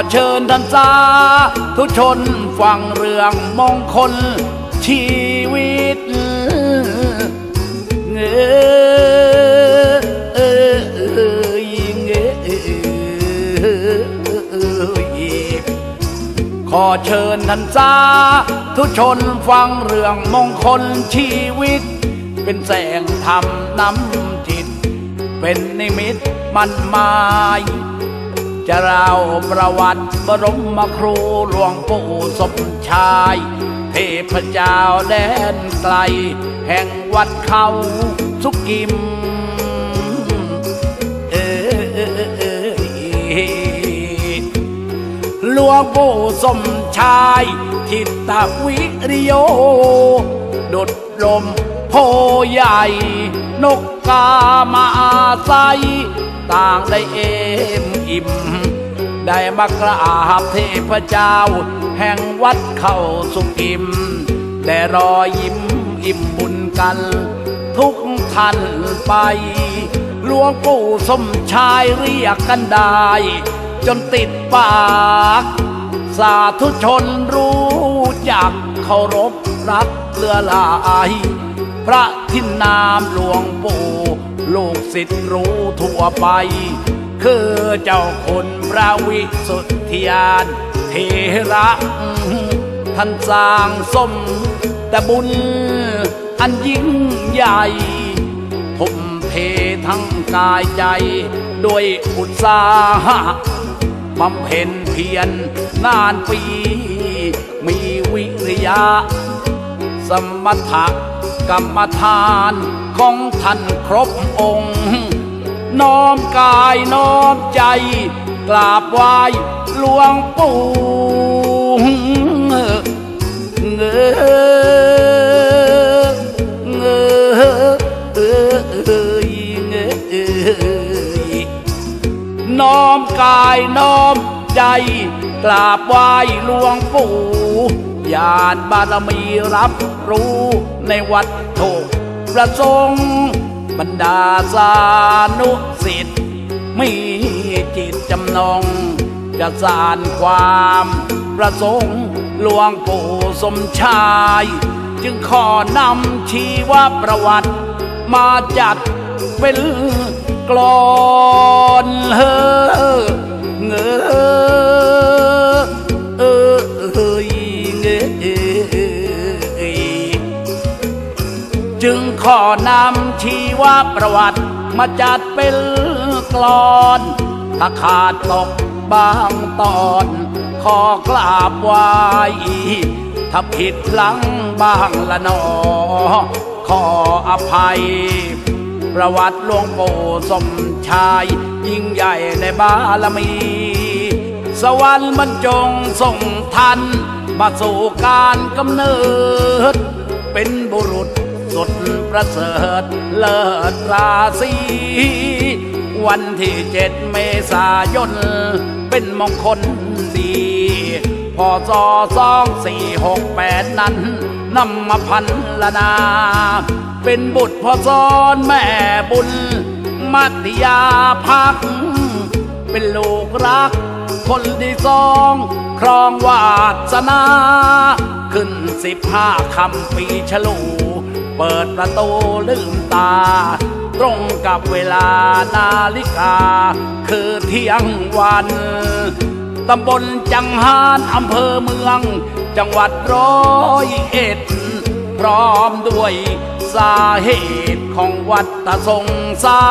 ขอเชิญท่านสาทุชนฟังเรื่องมงคลชีวิตเงอเออเอยเงอเอยขอเชิญท่านสาทุชนฟังเรื่องมงคลชีวิต เป็นแสงธรรมนำจิต เป็นนิมิตมันหมาย จะเล่าประวัติบรมครูหลวงปู่สมชาย เทพเจ้าแดนไกล แห่งวัดเขาสุกิม เออหลวงปู่สมชายจิตตวิริโย ดุดลมโพใหญ่ นกกามาอาศัย ต่างได้เอมอิ่ม ได้มากราบเทพเจ้า แห่งวัดเข้าสุกิม แต่รอยยิ้มอิ่มบุญกัน ทุกท่านไป หลวงปู่สมชายเรียกกันได้ จนติดปาก สาธุชนรู้ จักเคารพรักเลือลาย พระทินนามหลวงปู่ลูกศิษย์รู้ทั่วไป คือเจ้าคุณพระวิสุทธิยานเทระท่านสร้างสมแต่บุญอันยิ่งใหญ่ทุ่มเททั้งกายใจ ด้วยอุตสาหะบำเพ็ญเพียรนานปี มีวิริยะ สมถะกรรมฐานของท่านครบองค์ น้อมกายน้อมใจ กราบไหว้หลวงปู่เงอเงอเออเอยเงอเอน้อมกายน้อมใจ กราบไหว้หลวงปู่ญาณบารมีรับรู้ในวัดโถประสงค์บรรดาสานุสิทธิ์มีจิตจำนง จะสารความประสงค์หลวงปู่สมชาย จึงขอนำชีวประวัติ มาจัดเป็นกลอนเฮอ ขอนำชีวประวัติมาจัดเป็นกลอนถ้าขาดตกบางตอน ขอกราบไหว้ถ้าผิดหลังบ้างละนอ ขออภัย ประวัติหลวงปู่สมชาย ยิ่งใหญ่ในบารมี สวรรค์บรรจงส่งทัน มาสู่การกำเนิด เป็นบุรุษ สุดประเสริฐเลิศราศีวันที่เจ็ดเมษายน เป็นมงคลดีพศสองสี่หกแปดนั้นนำมาพันละนา เป็นบุตรพ่อซ้อนแม่บุญ มัธยาพัก เป็นลูกรัก คนที่สองครองวาสนา ขึ้นสิบห้าคำปีฉลู เปิดประตูลืมตา ตรงกับเวลานาฬิกา คือเที่ยงวันตำบลจังหารอำเภอเมือง จังหวัดร้อยเอ็ด พร้อมด้วยสาเหตุของวัดตะสงสา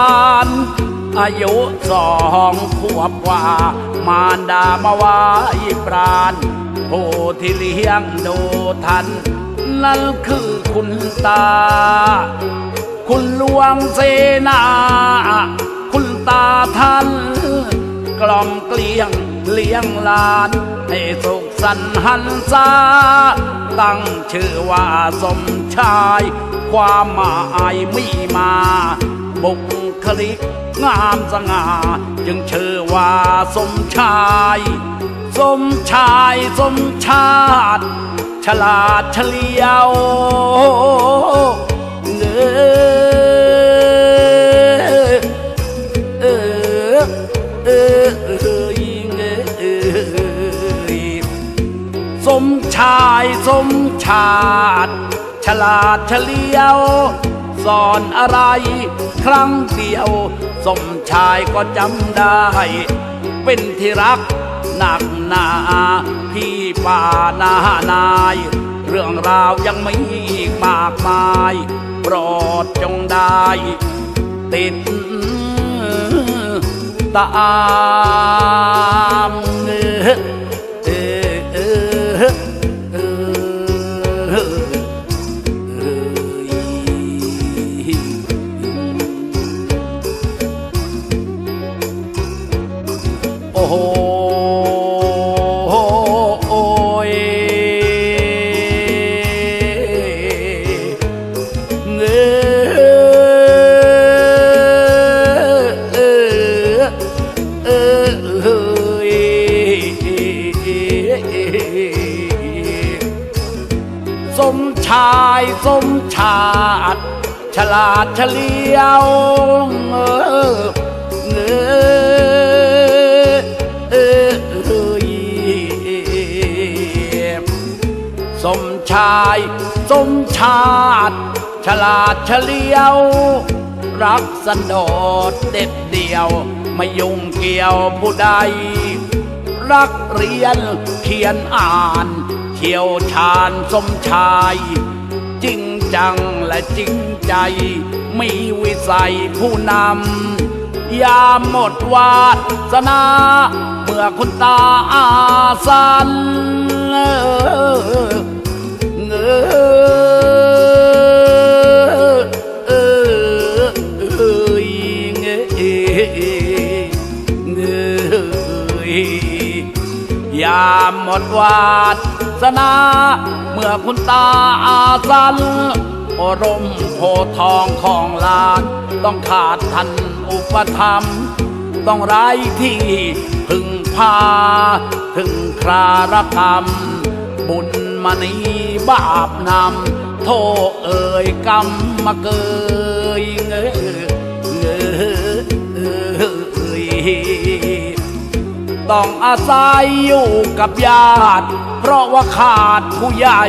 รอายุสองขวบกว่า มารดามาไหว้ปราณผู้ที่เลี้ยงดูทัน นั่นคือคุณตา คุณหลวงเสนา คุณตาท่าน กล่อมเกลี้ยงเลี้ยงลานให้สุขสันต์หันษาตั้งชื่อว่าสมชาย ความหมายมีมา บุคลิกงามสง่า จึงชื่อว่าสมชาย สมชายสมชาติ ฉลาดเฉลียวเงอเออเออเออเงเออชายสมชาติ ฉลาดเฉลียวสอนอะไร ครั้งเดียว สมชายก็จำได้ เป็นที่รัก หนักหนาพี่ป่านานาย เรื่องราวยังไม่อีกมากมายโปรดจงได้ ติดตามเนื้อ ชายสมชาติ ฉลาดเฉลียวเออเงอเออเฮ้ยสมชายสมชาติ ฉลาดเฉลียว รักสันโดษเด็ดเดียว ไม่ยุ่งเกี่ยวผู้ใด รักเรียนเขียนอ่าน เชี่ยวชาญสมชาย จริงจังและจริงใจ มีวิสัยผู้นำยามหมดวาสนา เมื่อคุณตาอาสันเงอเออเอยเงอเงยยามหมดวา สนา เมื่อคุณตาอาสันอรมโพทองของลานต้องขาดทันอุปธรรม ต้องไร้ที่พึ่งพา ถึงครารกรรม บุญมณีบาปนำ โทษเอ่ยกรรมมาเกยเงอเงอเอยต้องอาศัยอยู่กับญาติ เพราะว่าขาดผู้ใหญ่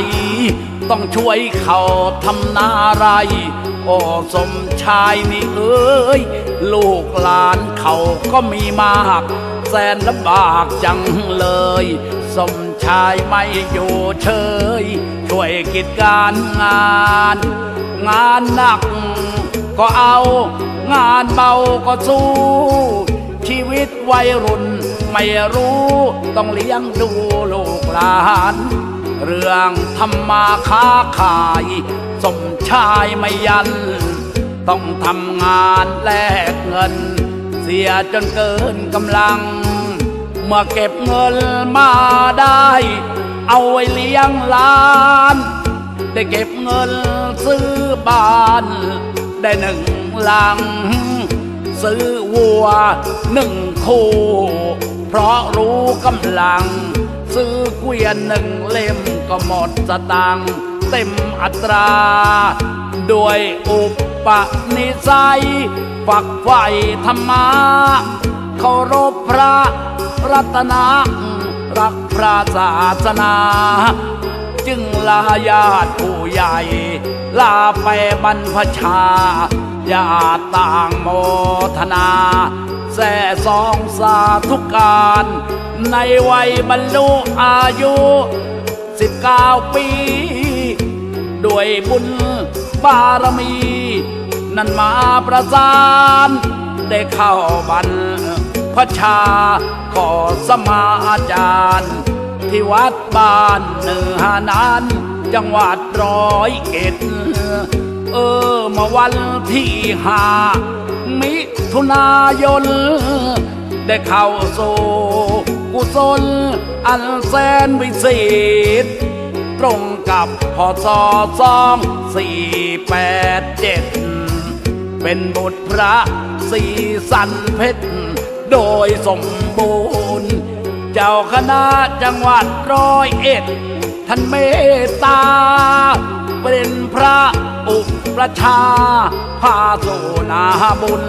ต้องช่วยเขาทำนาไรโอ้สมชายนี่เอ้ย ลูกหลานเขาก็มีมาก แสนลำบากจังเลย สมชายไม่อยู่เฉย ช่วยกิจการงาน งานหนักก็เอา งานเบาก็สู้ ชีวิตวัยรุ่น ไม่รู้ต้องเลี้ยงดูลูกหลาน เรื่องทำมาค้าขาย สมชายไม่ยัน ต้องทำงานแลกเงิน เสียจนเกินกำลัง เมื่อเก็บเงินมาได้ เอาไว้เลี้ยงหลานได้เก็บเงินซื้อบ้าน ได้หนึ่งหลัง ซื้อวัวหนึ่งคู่ เพราะรู้กำลัง ซื้อเกวียนหนึ่งเล่มก็หมดสตังเต็มอัตรา ด้วยอุปนิสัยฝักใฝ่ธรรมะเคารพพระรัตนะรักพระศาสนา จึงลาญาติผู้ใหญ่ ลาไปบรรพชา ญาติต่างโมทนาแส่สองสาธุการ ในวัยบรรลุอายุสิบเก้าปี ด้วยบุญบารมี นั่นมาประสาน ได้เข้าบรรพชา ขอสมาจารย์ ที่วัดบ้านเนื้อนั้น จังหวัดร้อยเอ็ด เออมาวันที่ห้ามิถุนายน ได้เข้าสู่กุศลอันแสนวิเศษ ตรงกับพศสองสี่แปดเจ็ดเป็นบุตรพระสีสันเพชร โดยสมบูรณ์ เจ้าคณะจังหวัดร้อยเอ็ดท่านเมตตา เป็นพระอุปชาพพาสู่นาบุญ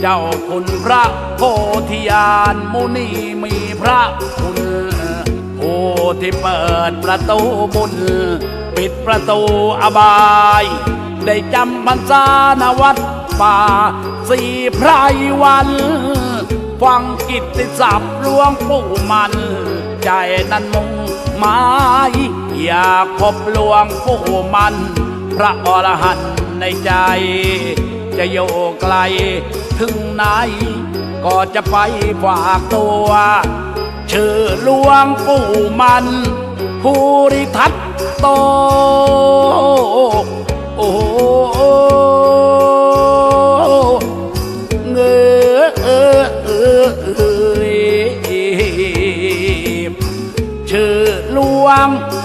เจ้าคุณพระโพธิญาณมุนีมีพระคุณผู้ที่เปิดประตูบุญ ปิดประตูอบาย ได้จำพรรษาณวัดป่าสี่ไพรวัน ฟังกิตติศัพท์หลวงปู่มัน ใจนั้นมุ่งหมายอยากพบหลวงปู่มัน พระอรหันต์ในใจ จะอยู่ไกลถึงไหน ก็จะไปฝากตัว ชื่อหลวงปู่มันภูริทัตโตโอ้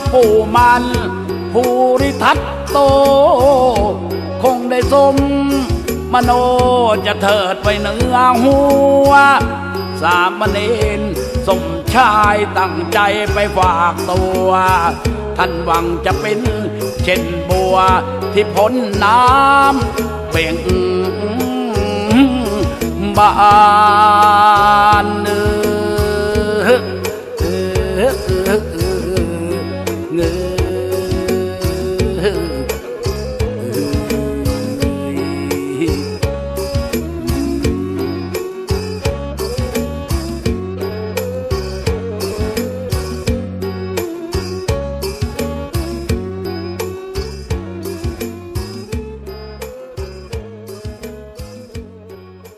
งปู่มันภูริทัตโต คงได้สม มโนจะเถิดไปเหนือหัว สามเณรสมชายตั้งใจไปฝากตัว ท่านหวังจะเป็นเช่นบัวที่พ้นน้ำเบ่งบานเนื้อ เงอ